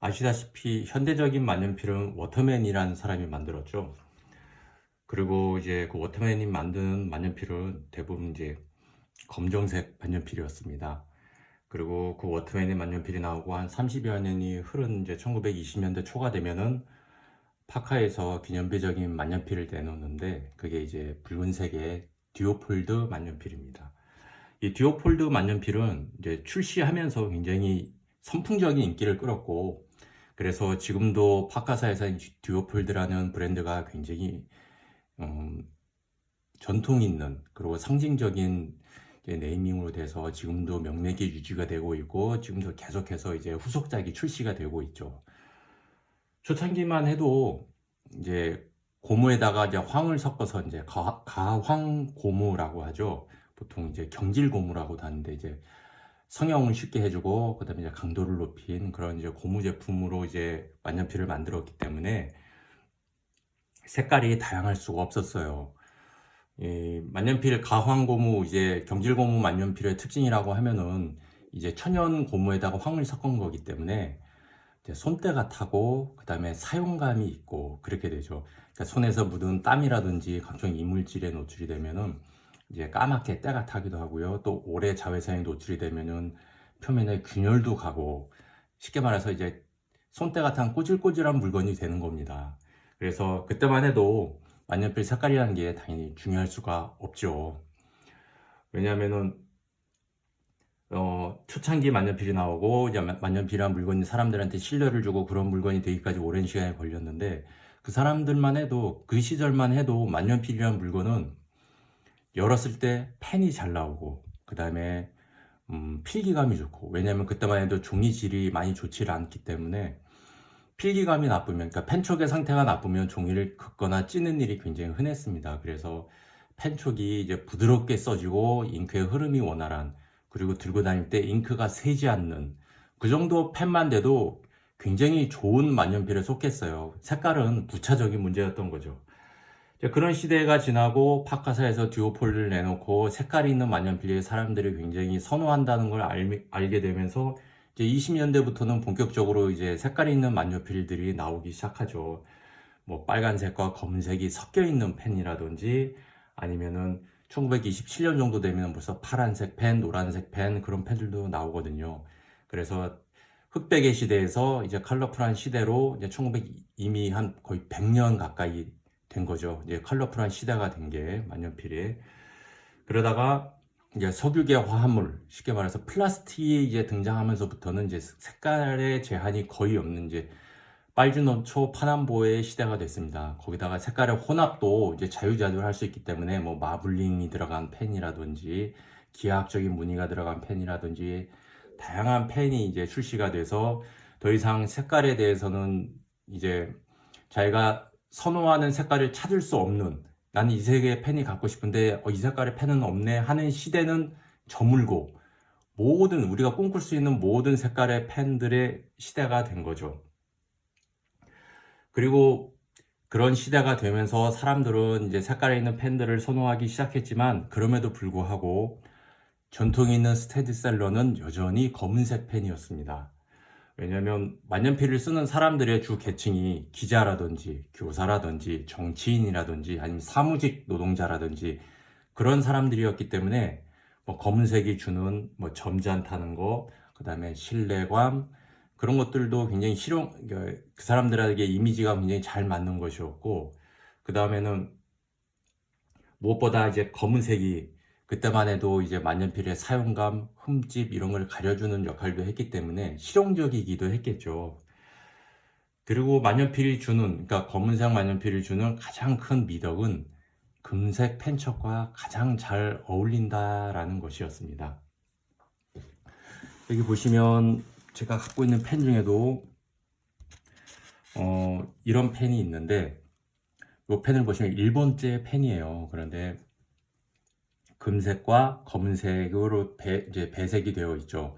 아시다시피 현대적인 만년필은 워터맨이라는 사람이 만들었죠. 그리고 이제 그 워터맨이 만든 만년필은 대부분 이제 검정색 만년필이었습니다. 그리고 그 워터맨의 만년필이 나오고 한 30여 년이 흐른 이제 1920년대 초가 되면은 파카에서 기념비적인 만년필을 내놓는데 그게 이제 붉은색의 듀오폴드 만년필입니다. 이 듀오폴드 만년필은 이제 출시하면서 굉장히 선풍적인 인기를 끌었고 그래서 지금도 파카사에서 듀오폴드라는 브랜드가 굉장히 음, 전통 있는 그리고 상징적인 네이밍으로 돼서 지금도 명맥이 유지가 되고 있고 지금도 계속해서 이제 후속작이 출시가 되고 있죠. 초창기만 해도 이제 고무에다가 이제 황을 섞어서 이제 가, 가황 고무라고 하죠. 보통 이제 경질 고무라고도 하는데 이제 성형을 쉽게 해주고 그다음에 이제 강도를 높인 그런 이제 고무 제품으로 이제 만년필을 만들었기 때문에 색깔이 다양할 수가 없었어요. 이 만년필 가황 고무 이제 경질 고무 만년필의 특징이라고 하면은 이제 천연 고무에다가 황을 섞은 거기 때문에 손때가 타고 그다음에 사용감이 있고 그렇게 되죠. 그러니까 손에서 묻은 땀이라든지 각종 이물질에 노출이 되면은 이제 까맣게 때가 타기도 하고요. 또 오래 자외선에 노출이 되면은 표면에 균열도 가고 쉽게 말해서 이제 손때가 탄 꼬질꼬질한 물건이 되는 겁니다. 그래서 그때만 해도 만년필 색깔이라는 게 당연히 중요할 수가 없죠. 왜냐하면은 어, 초창기 만년필이 나오고 이제 마- 만년필이란 물건이 사람들한테 신뢰를 주고 그런 물건이 되기까지 오랜 시간이 걸렸는데 그 사람들만 해도 그 시절만 해도 만년필이란 물건은 열었을 때 펜이 잘 나오고 그 다음에 음, 필기감이 좋고 왜냐하면 그때만 해도 종이질이 많이 좋지를 않기 때문에 필기감이 나쁘면 그러니까 펜촉의 상태가 나쁘면 종이를 긋거나 찌는 일이 굉장히 흔했습니다. 그래서 펜촉이 이제 부드럽게 써지고 잉크의 흐름이 원활한 그리고 들고 다닐 때 잉크가 새지 않는 그 정도 펜만 돼도 굉장히 좋은 만년필에 속했어요. 색깔은 부차적인 문제였던 거죠. 그런 시대가 지나고 파카사에서 듀오폴을 내놓고 색깔이 있는 만년필을 사람들이 굉장히 선호한다는 걸 알, 알게 되면서 이제 20년대부터는 본격적으로 이제 색깔이 있는 만년필들이 나오기 시작하죠. 뭐 빨간색과 검은색이 섞여 있는 펜이라든지 아니면은 1927년 정도 되면 벌써 파란색 펜, 노란색 펜 그런 펜들도 나오거든요. 그래서 흑백의 시대에서 이제 컬러풀한 시대로 이제 1900 이미 한 거의 100년 가까이 된 거죠. 이제 컬러풀한 시대가 된 게 만년필이. 그러다가 이제 석유계 화합물, 쉽게 말해서 플라스틱이 이제 등장하면서부터는 이제 색깔의 제한이 거의 없는 이제 빨주노초 파남보의 시대가 됐습니다. 거기다가 색깔의 혼합도 이제 자유자재로 할 수 있기 때문에 뭐 마블링이 들어간 펜이라든지 기하학적인 무늬가 들어간 펜이라든지 다양한 펜이 이제 출시가 돼서 더 이상 색깔에 대해서는 이제 자기가 선호하는 색깔을 찾을 수 없는 나는 이 색의 펜이 갖고 싶은데 어, 이 색깔의 펜은 없네 하는 시대는 저물고 모든 우리가 꿈꿀 수 있는 모든 색깔의 펜들의 시대가 된 거죠. 그리고 그런 시대가 되면서 사람들은 이제 색깔에 있는 펜들을 선호하기 시작했지만 그럼에도 불구하고 전통이 있는 스테디셀러는 여전히 검은색 펜이었습니다. 왜냐하면 만년필을 쓰는 사람들의 주 계층이 기자라든지 교사라든지 정치인이라든지 아니면 사무직 노동자라든지 그런 사람들이었기 때문에 뭐 검은색이 주는 뭐 점잖다는 거, 그 다음에 신뢰감 그런 것들도 굉장히 실용 그 사람들에게 이미지가 굉장히 잘 맞는 것이었고 그 다음에는 무엇보다 이제 검은색이 그때만 해도 이제 만년필의 사용감, 흠집 이런 걸 가려주는 역할도 했기 때문에 실용적이기도 했겠죠. 그리고 만년필이 주는, 그러니까 검은색 만년필이 주는 가장 큰 미덕은 금색 펜촉과 가장 잘 어울린다라는 것이었습니다. 여기 보시면 제가 갖고 있는 펜 중에도 어, 이런 펜이 있는데 이 펜을 보시면 1번째 펜이에요. 그런데 금색과 검은색으로 배, 이제 배색이 되어 있죠.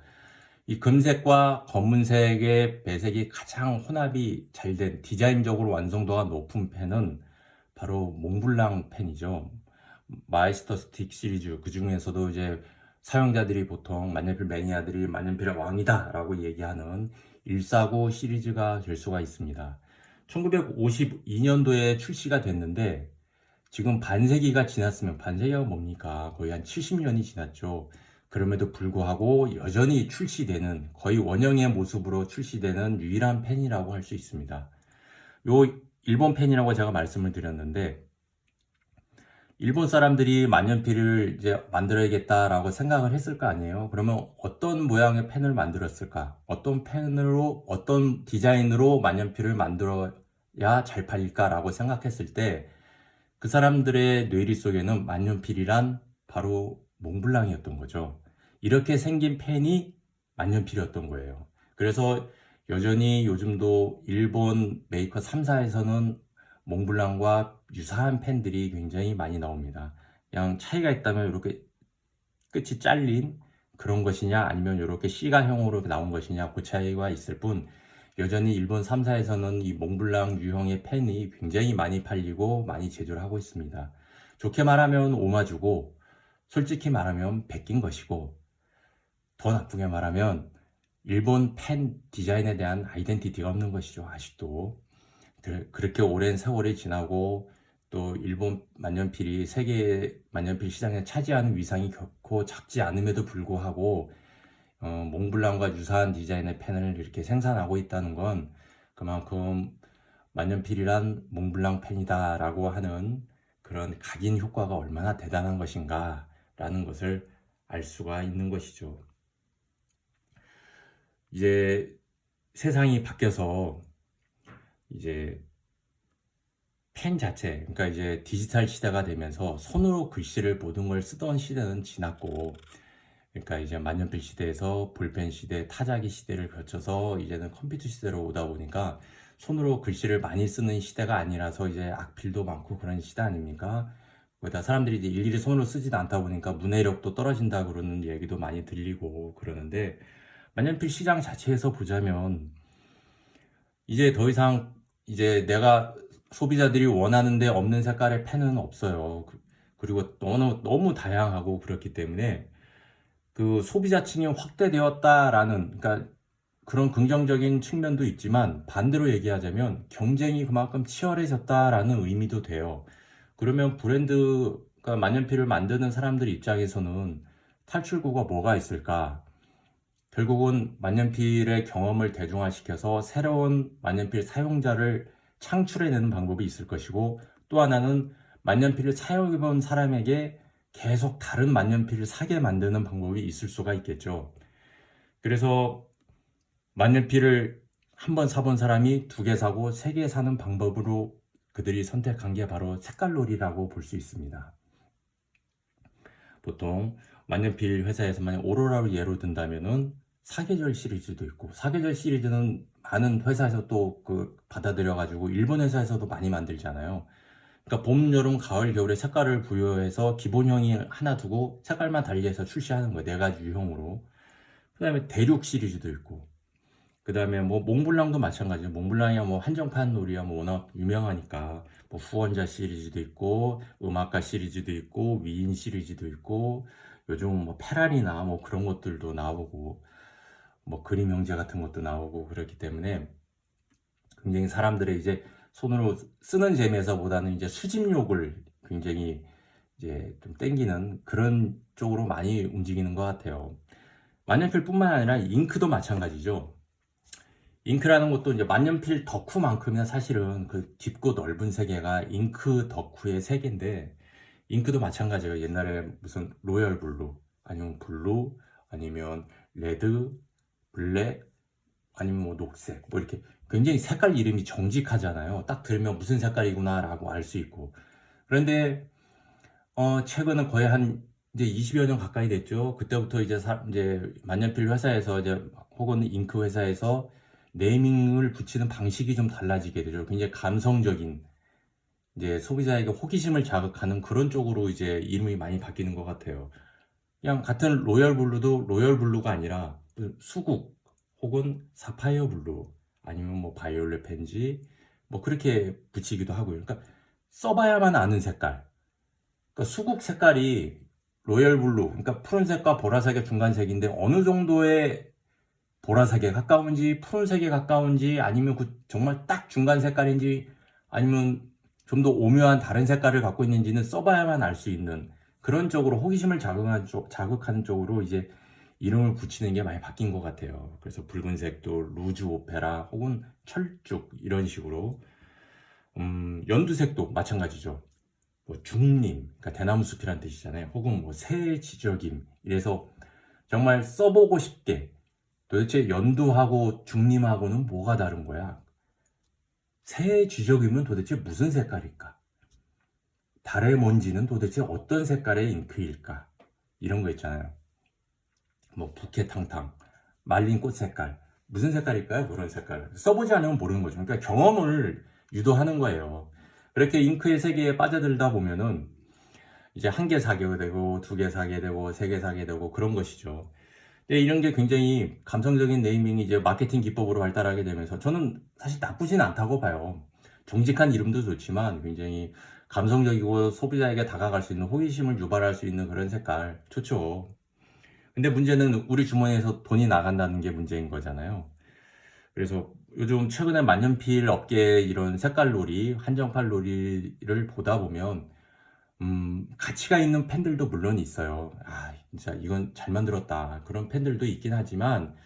이 금색과 검은색의 배색이 가장 혼합이 잘 된 디자인적으로 완성도가 높은 펜은 바로 몽블랑 펜이죠. 마이스터 스틱 시리즈 그 중에서도 이제 사용자들이 보통 만년필 매니아들이 만년필의 왕이다 라고 얘기하는 149 시리즈가 될 수가 있습니다. 1952년도에 출시가 됐는데 지금 반세기가 지났으면 반세기가 뭡니까? 거의 한 70년이 지났죠. 그럼에도 불구하고 여전히 출시되는 거의 원형의 모습으로 출시되는 유일한 펜이라고 할 수 있습니다. 요 일본 펜이라고 제가 말씀을 드렸는데 일본 사람들이 만년필을 이제 만들어야겠다라고 생각을 했을 거 아니에요. 그러면 어떤 모양의 펜을 만들었을까? 어떤 펜으로 어떤 디자인으로 만년필을 만들어야 잘 팔릴까라고 생각했을 때 그 사람들의 뇌리 속에는 만년필이란 바로 몽블랑이었던 거죠. 이렇게 생긴 펜이 만년필이었던 거예요. 그래서 여전히 요즘도 일본 메이커 3사에서는 몽블랑과 유사한 펜들이 굉장히 많이 나옵니다. 그냥 차이가 있다면 이렇게 끝이 잘린 그런 것이냐 아니면 이렇게 C가형으로 나온 것이냐 그 차이가 있을 뿐 여전히 일본 3사에서는 이 몽블랑 유형의 펜이 굉장히 많이 팔리고 많이 제조를 하고 있습니다. 좋게 말하면 오마주고 솔직히 말하면 베낀 것이고 더 나쁘게 말하면 일본 펜 디자인에 대한 아이덴티티가 없는 것이죠. 아직도. 그- 그렇게 오랜 세월이 지나고 또 일본 만년필이 세계 만년필 시장에 차지하는 위상이 결코 작지 않음에도 불구하고 어, 몽블랑과 유사한 디자인의 펜을 이렇게 생산하고 있다는 건 그만큼 만년필이란 몽블랑 펜이다라고 하는 그런 각인 효과가 얼마나 대단한 것인가라는 것을 알 수가 있는 것이죠. 이제 세상이 바뀌어서 이제 펜 자체, 그러니까 이제 디지털 시대가 되면서 손으로 글씨를 모든 걸 쓰던 시대는 지났고, 그러니까 이제 만년필 시대에서 볼펜 시대, 타자기 시대를 거쳐서 이제는 컴퓨터 시대로 오다 보니까 손으로 글씨를 많이 쓰는 시대가 아니라서 이제 악필도 많고 그런 시대 아닙니까? 거기다 사람들이 이제 일일이 손으로 쓰지도 않다 보니까 문해력도 떨어진다 그러는 얘기도 많이 들리고 그러는데 만년필 시장 자체에서 보자면 이제 더 이상 이제 내가 소비자들이 원하는데 없는 색깔의 펜은 없어요. 그- 그리고 너무 너무 다양하고 그렇기 때문에 그 소비자층이 확대되었다라는 그러니까 그런 긍정적인 측면도 있지만 반대로 얘기하자면 경쟁이 그만큼 치열해졌다라는 의미도 돼요. 그러면 브랜드가 만년필을 만드는 사람들 입장에서는 탈출구가 뭐가 있을까? 결국은 만년필의 경험을 대중화시켜서 새로운 만년필 사용자를 창출해내는 방법이 있을 것이고 또 하나는 만년필을 사용해본 사람에게 계속 다른 만년필을 사게 만드는 방법이 있을 수가 있겠죠. 그래서 만년필을 한 번 사본 사람이 두 개 사고 세 개 사는 방법으로 그들이 선택한 게 바로 색깔놀이라고 볼 수 있습니다. 보통 만년필 회사에서만 오로라를 예로 든다면은 사계절 시리즈도 있고 사계절 시리즈는 많은 회사에서 또 그 받아들여 가지고 일본 회사에서도 많이 만들잖아요. 그러니까 봄, 여름, 가을, 겨울에 색깔을 부여해서 기본형이 하나 두고 색깔만 달리해서 출시하는 거예요. 네 가지 유형으로. 그 다음에 대륙 시리즈도 있고. 그 다음에 뭐 몽블랑도 마찬가지예요. 몽블랑이야 뭐 한정판 놀이야 뭐 워낙 유명하니까 뭐 후원자 시리즈도 있고 음악가 시리즈도 있고 위인 시리즈도 있고 요즘 뭐 페라리나 뭐 그런 것들도 나오고 뭐 그림 형제 같은 것도 나오고 그렇기 때문에 굉장히 사람들의 이제 손으로 쓰는 재미에서보다는 이제 수집욕을 굉장히 이제 좀 땡기는 그런 쪽으로 많이 움직이는 것 같아요. 만년필뿐만 아니라 잉크도 마찬가지죠. 잉크라는 것도 이제 만년필 덕후만큼은 사실은 그 깊고 넓은 세계가 잉크 덕후의 세계인데 잉크도 마찬가지예요. 옛날에 무슨 로열 블루 아니면 블루 아니면 레드 블랙 아니면 뭐 녹색 뭐 이렇게 굉장히 색깔 이름이 정직하잖아요. 딱 들으면 무슨 색깔이구나라고 알 수 있고 그런데 어 최근은 거의 한 이제 20여 년 가까이 됐죠. 그때부터 이제 사, 이제 만년필 회사에서 이제 혹은 잉크 회사에서 네이밍을 붙이는 방식이 좀 달라지게 되죠. 굉장히 감성적인 이제 소비자에게 호기심을 자극하는 그런 쪽으로 이제 이름이 많이 바뀌는 것 같아요. 그냥 같은 로열 블루도 로열 블루가 아니라 수국 혹은 사파이어 블루 아니면 뭐 바이올렛 펜지 뭐 그렇게 붙이기도 하고요. 그러니까 써봐야만 아는 색깔. 그러니까 수국 색깔이 로열 블루, 그러니까 푸른색과 보라색의 중간색인데 어느 정도의 보라색에 가까운지 푸른색에 가까운지 아니면 그 정말 딱 중간 색깔인지 아니면 좀 더 오묘한 다른 색깔을 갖고 있는지는 써봐야만 알 수 있는 그런 쪽으로 호기심을 자극하는, 쪽으로 이제 이름을 붙이는 게 많이 바뀐 것 같아요. 그래서 붉은색도 루즈 오페라 혹은 철쭉 이런 식으로 음, 연두색도 마찬가지죠. 뭐 중림, 그러니까 대나무 숲이란 뜻이잖아요. 혹은 뭐 새 지적임. 이래서 정말 써보고 싶게 도대체 연두하고 중림하고는 뭐가 다른 거야? 새 지적임은 도대체 무슨 색깔일까? 달의 먼지는 도대체 어떤 색깔의 잉크일까? 이런 거 있잖아요. 뭐 부케 탕탕, 말린 꽃 색깔. 무슨 색깔일까요? 그런 색깔. 써보지 않으면 모르는 거죠. 그러니까 경험을 유도하는 거예요. 그렇게 잉크의 세계에 빠져들다 보면은 이제 한 개 사게 되고 두 개 사게 되고 세 개 사게 되고 그런 것이죠. 근데 이런 게 굉장히 감성적인 네이밍이 이제 마케팅 기법으로 발달하게 되면서 저는 사실 나쁘진 않다고 봐요. 정직한 이름도 좋지만 굉장히 감성적이고 소비자에게 다가갈 수 있는 호기심을 유발할 수 있는 그런 색깔 좋죠. 근데 문제는 우리 주머니에서 돈이 나간다는 게 문제인 거잖아요. 그래서 요즘 최근에 만년필 업계 이런 색깔놀이, 한정판 놀이를 보다 보면 음, 가치가 있는 펜들도 물론 있어요. 아, 진짜 이건 잘 만들었다. 그런 펜들도 있긴 하지만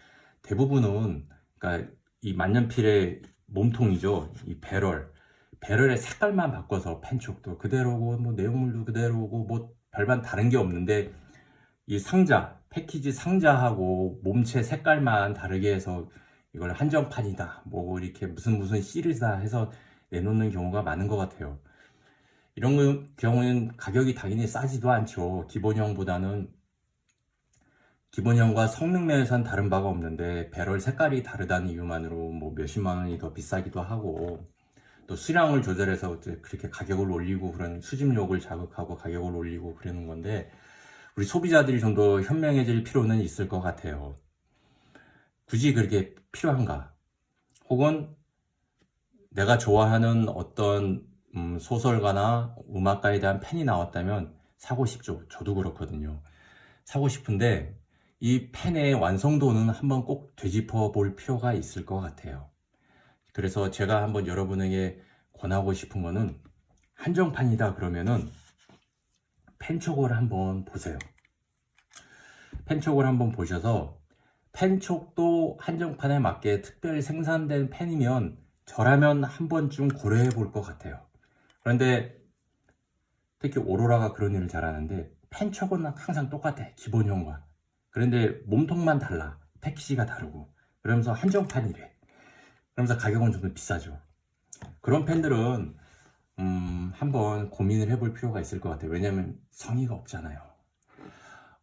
대부분은 그러니까 이 만년필의 몸통이죠. 이 배럴. 배럴의 색깔만 바꿔서 펜촉도 그대로고 뭐 내용물도 그대로고 뭐 별반 다른 게 없는데 이 상자, 패키지 상자하고 몸체 색깔만 다르게 해서 이걸 한정판이다. 뭐 이렇게 무슨 무슨 시리즈다 해서 내놓는 경우가 많은 것 같아요. 이런 거- 경우는 가격이 당연히 싸지도 않죠. 기본형보다는 기본형과 성능 면에선 다른 바가 없는데 배럴 색깔이 다르다는 이유만으로 뭐 몇십만 원이 더 비싸기도 하고 또 수량을 조절해서 그렇게 가격을 올리고 그런 수집욕을 자극하고 가격을 올리고 그러는 건데 우리 소비자들이 좀 더 현명해질 필요는 있을 것 같아요. 굳이 그렇게 필요한가? 혹은 내가 좋아하는 어떤 음, 소설가나 음악가에 대한 펜이 나왔다면 사고 싶죠. 저도 그렇거든요. 사고 싶은데 이 펜의 완성도는 한번 꼭 되짚어 볼 필요가 있을 것 같아요. 그래서 제가 한번 여러분에게 권하고 싶은 거는 한정판이다 그러면은 펜촉을 한번 보세요. 펜촉을 한번 보셔서 펜촉도 한정판에 맞게 특별히 생산된 펜이면 저라면 한 번쯤 고려해 볼 것 같아요. 그런데 특히 오로라가 그런 일을 잘하는데 펜촉은 항상 똑같아 기본형과 그런데 몸통만 달라 패키지가 다르고 그러면서 한정판이래 그러면서 가격은 좀 더 비싸죠 그런 펜들은 음, 한번 고민을 해볼 필요가 있을 것 같아요. 왜냐면 성의가 없잖아요.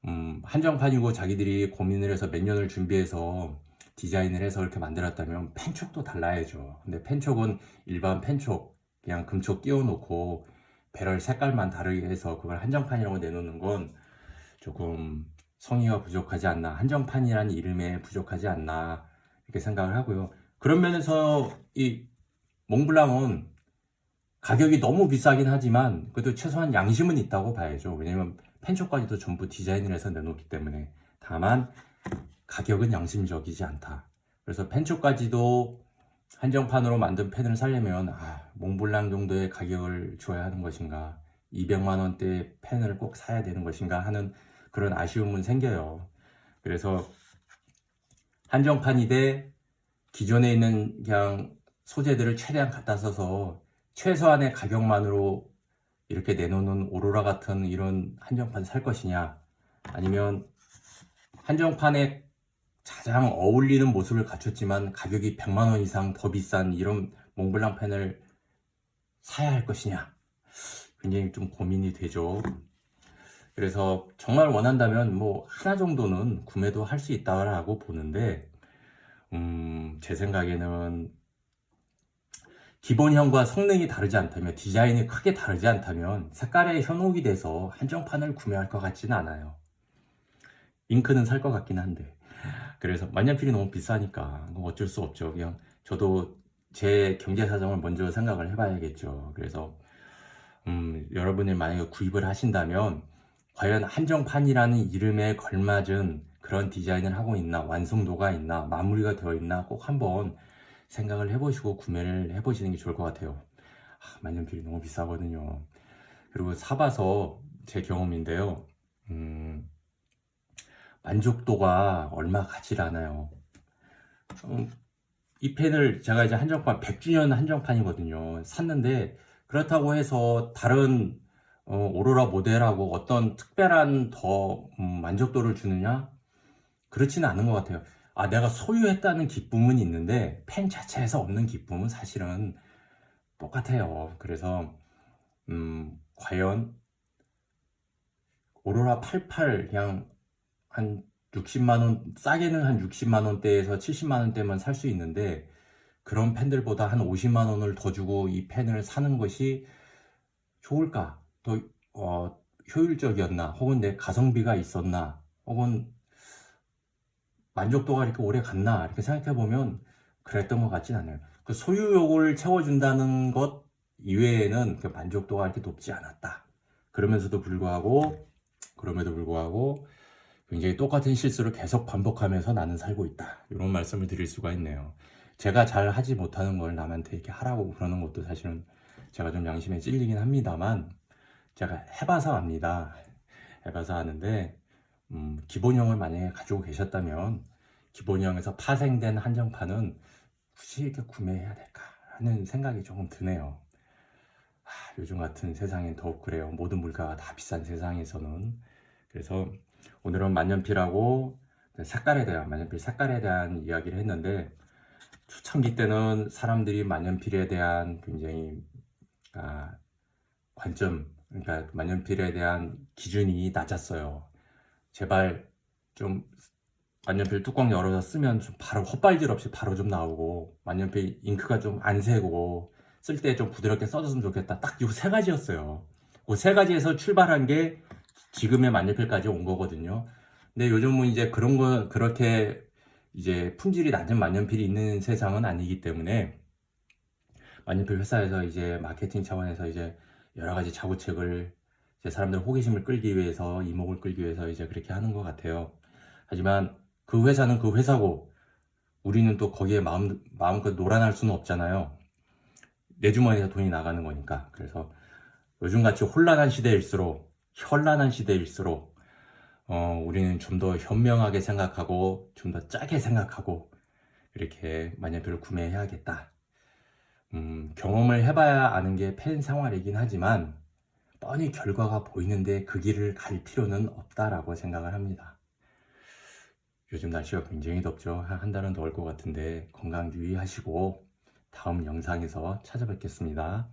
음, 한정판이고 자기들이 고민을 해서 몇 년을 준비해서 디자인을 해서 이렇게 만들었다면 펜촉도 달라야죠. 근데 펜촉은 일반 펜촉 그냥 금촉 끼워놓고 배럴 색깔만 다르게 해서 그걸 한정판이라고 내놓는 건 조금 성의가 부족하지 않나 한정판이라는 이름에 부족하지 않나 이렇게 생각을 하고요. 그런 면에서 이 몽블랑은 가격이 너무 비싸긴 하지만 그래도 최소한 양심은 있다고 봐야죠. 왜냐면 펜촉까지도 전부 디자인을 해서 내놓기 때문에 다만 가격은 양심적이지 않다. 그래서 펜촉까지도 한정판으로 만든 펜을 사려면 아, 몽블랑 정도의 가격을 줘야 하는 것인가? 200만 원대 펜을 꼭 사야 되는 것인가? 하는 그런 아쉬움은 생겨요. 그래서 한정판이 돼 기존에 있는 그냥 소재들을 최대한 갖다 써서 최소한의 가격만으로 이렇게 내놓는 오로라 같은 이런 한정판 살 것이냐? 아니면 한정판에 가장 어울리는 모습을 갖췄지만 가격이 100만 원 이상 더 비싼 이런 몽블랑 펜을 사야 할 것이냐? 굉장히 좀 고민이 되죠. 그래서 정말 원한다면 뭐 하나 정도는 구매도 할 수 있다고 보는데 음, 제 생각에는 기본형과 성능이 다르지 않다면 디자인이 크게 다르지 않다면 색깔에 현혹이 돼서 한정판을 구매할 것 같지는 않아요 잉크는 살 것 같긴 한데 그래서 만년필이 너무 비싸니까 그거 어쩔 수 없죠. 그냥 저도 제 경제 사정을 먼저 생각을 해봐야겠죠. 그래서 음, 여러분이 만약에 구입을 하신다면 과연 한정판이라는 이름에 걸맞은 그런 디자인을 하고 있나, 완성도가 있나, 마무리가 되어 있나 꼭 한번 생각을 해보시고 구매를 해보시는 게 좋을 것 같아요. 아, 만년필이 너무 비싸거든요. 그리고 사봐서 제 경험인데요. 음, 만족도가 얼마 가지를 않아요. 음, 이 펜을 제가 이제 한정판 100주년 한정판이거든요. 샀는데 그렇다고 해서 다른 어, 오로라 모델하고 어떤 특별한 더 음, 만족도를 주느냐? 그렇지는 않은 것 같아요. 아, 내가 소유했다는 기쁨은 있는데 펜 자체에서 없는 기쁨은 사실은 똑같아요. 그래서 음, 과연 오로라 88 그냥 한 60만 원 싸게는 한 60만 원대에서 70만 원대만 살 수 있는데 그런 펜들보다 한 50만 원을 더 주고 이 펜을 사는 것이 좋을까? 더 어, 효율적이었나? 혹은 내 가성비가 있었나? 혹은 만족도가 이렇게 오래 갔나? 이렇게 생각해 보면 그랬던 것 같진 않아요. 그 소유욕을 채워준다는 것 이외에는 그 만족도가 이렇게 높지 않았다. 그러면서도 불구하고 그럼에도 불구하고 굉장히 똑같은 실수를 계속 반복하면서 나는 살고 있다. 이런 말씀을 드릴 수가 있네요. 제가 잘 하지 못하는 걸 남한테 이렇게 하라고 그러는 것도 사실은 제가 좀 양심에 찔리긴 합니다만 제가 해봐서 압니다. 해봐서 아는데 음, 기본형을 만약에 가지고 계셨다면 기본형에서 파생된 한정판은 굳이 이렇게 구매해야 될까 하는 생각이 조금 드네요. 아, 요즘 같은 세상엔 더욱 그래요. 모든 물가가 다 비싼 세상에서는 그래서 오늘은 만년필하고 색깔에 대한 만년필 색깔에 대한 이야기를 했는데 초창기 때는 사람들이 만년필에 대한 굉장히 아, 관점 그러니까 만년필에 대한 기준이 낮았어요. 제발 좀 만년필 뚜껑 열어서 쓰면 좀 바로 헛발질 없이 바로 좀 나오고 만년필 잉크가 좀 안 새고 쓸 때 좀 부드럽게 써줬으면 좋겠다. 딱이세 가지였어요. 그 세 가지에서 출발한 게 지금의 만년필까지 온 거거든요. 근데 요즘은 이제 그런 거 그렇게 이제 품질이 낮은 만년필이 있는 세상은 아니기 때문에 만년필 회사에서 이제 마케팅 차원에서 이제 여러 가지 자구책을 이제 사람들 호기심을 끌기 위해서 이목을 끌기 위해서 이제 그렇게 하는 것 같아요. 하지만 그 회사는 그 회사고 우리는 또 거기에 마음 마음껏 놀아날 수는 없잖아요. 내 주머니에서 돈이 나가는 거니까. 그래서 요즘같이 혼란한 시대일수록 현란한 시대일수록 어, 우리는 좀 더 현명하게 생각하고 좀 더 짜게 생각하고 이렇게 만년필을 구매해야겠다. 음, 경험을 해봐야 아는 게 팬 생활이긴 하지만 뻔히 결과가 보이는데 그 길을 갈 필요는 없다라고 생각을 합니다. 요즘 날씨가 굉장히 덥죠. 한, 한 달은 더울 것 같은데 건강 유의하시고 다음 영상에서 찾아뵙겠습니다.